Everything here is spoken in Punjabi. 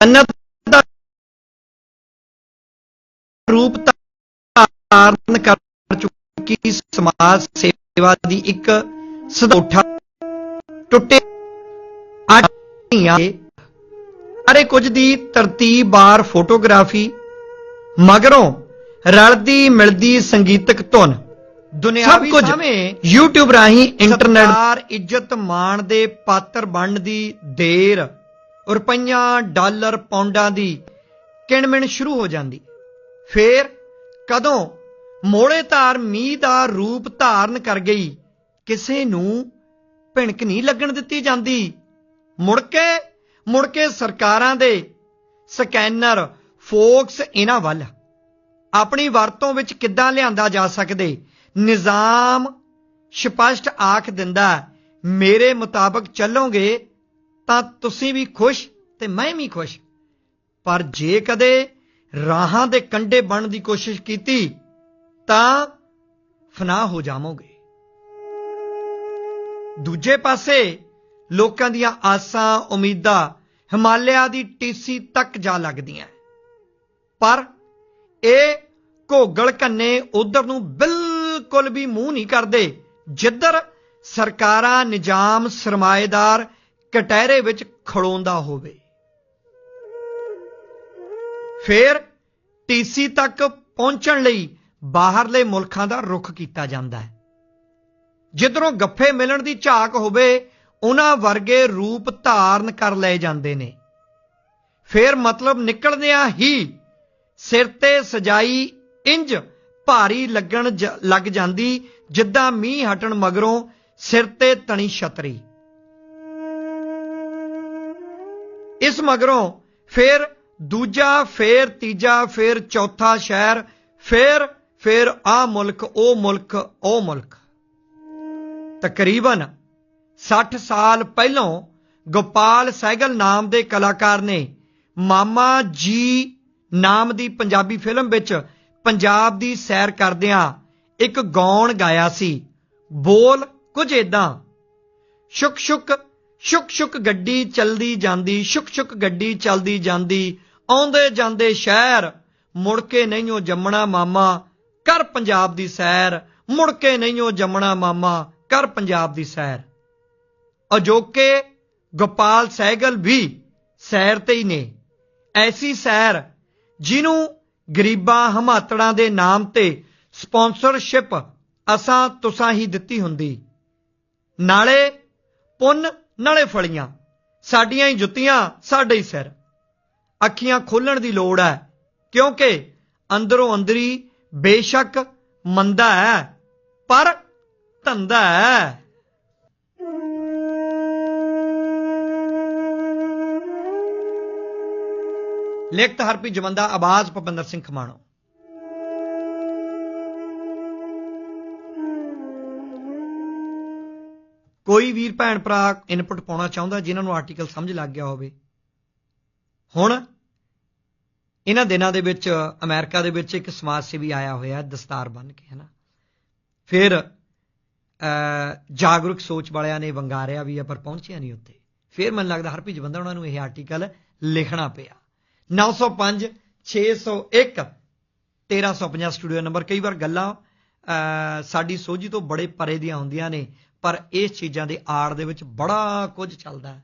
ਦਾ ਰੂਪ ਧਾਰਨ ਕਰ ਚੁੱਕੀ ਸਮਾਜ ਸੇਵਾ ਦੀ ਇੱਕ ਸਦੋਠਾ ਟੁੱਟੇ ਆਟੀਆਂ ਸਾਰੇ ਕੁਝ ਦੀ ਤਰਤੀਬਵਾਰ ਫੋਟੋਗ੍ਰਾਫੀ ਮਗਰੋਂ ਰਲਦੀ ਮਿਲਦੀ ਸੰਗੀਤਕ ਧੁਨ। ਦੁਨਿਆਵੀ ਸਾਵੇਂ YouTube ਰਾਹੀਂ ਇੰਟਰਨੈਟ ਇੱਜ਼ਤ ਮਾਣ ਦੇ ਪਾਤਰ ਬਣਨ ਦੀ ਦੇਰ। ਰੁਪਈਆਂ, ਡਾਲਰ, ਪੌਂਡਾਂ ਦੀ ਕਿਣਮਿਣ ਸ਼ੁਰੂ ਹੋ ਜਾਂਦੀ। ਫੇਰ ਕਦੋਂ ਮੋੜੇ ਧਾਰ ਮੀਂਹ ਦਾ ਰੂਪ ਧਾਰਨ ਕਰ ਗਈ, ਕਿਸੇ ਨੂੰ ਭਿਣਕ ਨਹੀਂ ਲੱਗਣ ਦਿੱਤੀ ਜਾਂਦੀ। ਮੁੜ ਕੇ ਮੁੜ ਕੇ ਸਰਕਾਰਾਂ ਦੇ ਸਕੈਨਰ, ਫੋਕਸ ਇਹਨਾਂ ਵੱਲ। ਆਪਣੀ ਵਰਤੋਂ ਵਿੱਚ ਕਿੱਦਾਂ ਲਿਆਂਦਾ ਜਾ ਸਕਦੇ? ਨਿਜ਼ਾਮ ਸਪਸ਼ਟ ਆਖ ਦਿੰਦਾ, ਮੇਰੇ ਮੁਤਾਬਕ ਚੱਲੋਗੇ ਤਾਂ ਤੁਸੀਂ ਵੀ ਖੁਸ਼ ਤੇ ਮੈਂ ਵੀ ਖੁਸ਼। ਪਰ ਜੇ ਕਦੇ ਰਾਹਾਂ ਦੇ ਕੰਡੇ ਬਣਨ ਦੀ ਕੋਸ਼ਿਸ਼ ਕੀਤੀ, ਤਾਂ ਫਨਾ ਹੋ ਜਾਵੋਗੇ। ਦੂਜੇ ਪਾਸੇ ਲੋਕਾਂ ਦੀਆਂ ਆਸਾਂ, ਉਮੀਦਾਂ ਹਿਮਾਲਿਆ ਦੀ ਟੀਸੀ ਤੱਕ ਜਾ ਲੱਗਦੀਆਂ। ਪਰ ਇਹ ਘੋਗਲ ਕੰਨੇ ਉਧਰ ਨੂੰ ਬਿਲਕੁਲ ਵੀ ਮੂੰਹ ਨਹੀਂ ਕਰਦੇ, ਜਿੱਧਰ ਸਰਕਾਰਾਂ, ਨਿਜ਼ਾਮ ਸਰਮਾਏਦਾਰ ਕਟਹਿਰੇ ਵਿੱਚ ਖੜੋਂਦਾ ਹੋਵੇ। ਫਿਰ ਟੀਸੀ ਤੱਕ ਪਹੁੰਚਣ ਲਈ ਬਾਹਰਲੇ ਮੁਲਕਾਂ ਦਾ ਰੁਖ ਕੀਤਾ ਜਾਂਦਾ ਹੈ। ਜਿੱਧਰੋਂ ਗੱਫੇ ਮਿਲਣ ਦੀ ਝਾਕ ਹੋਵੇ, ਉਹਨਾਂ ਵਰਗੇ ਰੂਪ ਧਾਰਨ ਕਰ ਲਏ ਜਾਂਦੇ ਨੇ। ਫਿਰ ਮਤਲਬ ਨਿਕਲਦਿਆਂ ਹੀ ਸਿਰ ਤੇ ਸਜਾਈ ਇੰਜ ਭਾਰੀ ਲੱਗਣ ਜ- ਲੱਗ ਜਾਂਦੀ, ਜਿੱਦਾਂ ਮੀਂਹ ਹਟਣ ਮਗਰੋਂ ਸਿਰ ਤੇ ਤਣੀ ਛਤਰੀ। ਇਸ ਮਗਰੋਂ ਫਿਰ ਦੂਜਾ, ਫਿਰ ਤੀਜਾ, ਫਿਰ ਚੌਥਾ ਸ਼ਹਿਰ, ਫਿਰ ਫਿਰ ਆ ਮੁਲਕ, ਉਹ ਮੁਲਕ ਉਹ ਮੁਲਕ। ਤਕਰੀਬਨ 60 ਸਾਲ ਪਹਿਲਾਂ ਗੋਪਾਲ ਸਹਿਗਲ ਨਾਮ ਦੇ ਕਲਾਕਾਰ ਨੇ ਮਾਮਾ ਜੀ ਨਾਮ ਦੀ ਪੰਜਾਬੀ ਫਿਲਮ ਵਿੱਚ ਪੰਜਾਬ ਦੀ ਸੈਰ ਕਰਦਿਆਂ ਇੱਕ ਗਾਉਣ ਗਾਇਆ ਸੀ। ਬੋਲ ਕੁਝ ਏਦਾਂ ਸ਼ੁਕ ਸ਼ੁਕ ਸ਼ੁਕ ਸ਼ੁਕ ਗੱਡੀ ਚਲਦੀ ਜਾਂਦੀ, ਸ਼ੁਕ ਸ਼ੁਕ ਗੱਡੀ ਚਲਦੀ ਜਾਂਦੀ। ਆਉਂਦੇ ਜਾਂਦੇ ਸ਼ਹਿਰ, ਮੁੜ ਕੇ ਨਹੀਂ ਉਹ ਜੰਮਣਾ ਮਾਮਾ, ਕਰ ਪੰਜਾਬ ਦੀ ਸੈਰ। ਮੁੜ ਕੇ ਨਹੀਂ ਨਹੀਂਓ ਜੰਮਣਾ ਮਾਮਾ, ਕਰ ਪੰਜਾਬ ਦੀ ਸੈਰ। ਅਜੋਕੇ ਗੋਪਾਲ ਸਹਿਗਲ ਵੀ ਸੈਰ ਤੇ ਹੀ ਨੇ। ਐਸੀ ਸੈਰ ਜਿਹਨੂੰ ਗਰੀਬਾਂ ਹਮਾਤੜਾਂ ਦੇ ਨਾਮ ਤੇ ਸਪਾਂਸਰਸ਼ਿਪ ਅਸਾਂ ਤੁਸਾਂ ਹੀ ਦਿੱਤੀ ਹੁੰਦੀ। ਨਾਲੇ ਪੁੰਨ ਨਾਲੇ ਫਲੀਆਂ। ਸਾਡੀਆਂ ਹੀ ਜੁੱਤੀਆਂ, ਸਾਡੇ ਹੀ ਸਿਰ। ਅੱਖੀਆਂ ਖੋਲਣ ਦੀ ਲੋੜ ਹੈ, ਕਿਉਂਕਿ ਅੰਦਰੋਂ ਅੰਦਰੀ ਬੇਸ਼ੱਕ ਮੰਦਾ ਹੈ, ਪਰ ਧੰਦਾ ਹੈ। ਲਿਖਤ ਹਰਪੀ ਜਵੰਦਾ ਆਵਾਜ਼ ਭਪਿੰਦਰ ਸਿੰਘ ਖਮਾਣੋ। ਕੋਈ ਵੀਰ ਭੈਣ ਭਰਾ ਇਨਪੁਟ ਪਾਉਣਾ ਚਾਹੁੰਦਾ ਜਿਨ੍ਹਾਂ ਨੂੰ ਆਰਟੀਕਲ ਸਮਝ ਲੱਗ ਗਿਆ ਹੋਵੇ। ਹੁਣ ਇਹਨਾਂ ਦਿਨਾਂ ਦੇ ਵਿੱਚ ਅਮਰੀਕਾ ਦੇ ਵਿੱਚ ਇੱਕ ਸਮਾਜ ਸੇਵੀ ਆਇਆ ਹੋਇਆ ਦਸਤਾਰ ਬੰਨ ਕੇ ਹਨਾ ਫਿਰ ਅ ਜਾਗਰੂਕ ਸੋਚ ਵਾਲਿਆਂ ਨੇ ਵੰਗਾਰਿਆ ਵੀ ਆ ਪਰ ਪਹੁੰਚਿਆ ਨਹੀਂ ਉੱਤੇ ਫਿਰ ਮੈਨੂੰ ਲੱਗਦਾ ਹਰਪੀ ਜਵੰਦਾ ਉਹਨਾਂ ਨੂੰ ਇਹ ਆਰਟੀਕਲ ਲਿਖਣਾ ਪਿਆ। 905 601 1350 ਸਟੂਡੀਓ ਨੰਬਰ। ਕਈ ਵਾਰ ਗੱਲਾਂ ਅ, ਸਾਡੀ ਸੋਝੀ ਤੋਂ ਬੜੇ ਪਰੇ ਦੀਆਂ ਹੁੰਦੀਆਂ ਨੇ। ਪਰ ਇਸ ਚੀਜ਼ਾਂ ਦੇ ਆੜ ਦੇ ਵਿੱਚ ਬੜਾ ਕੁਝ ਚੱਲਦਾ ਹੈ।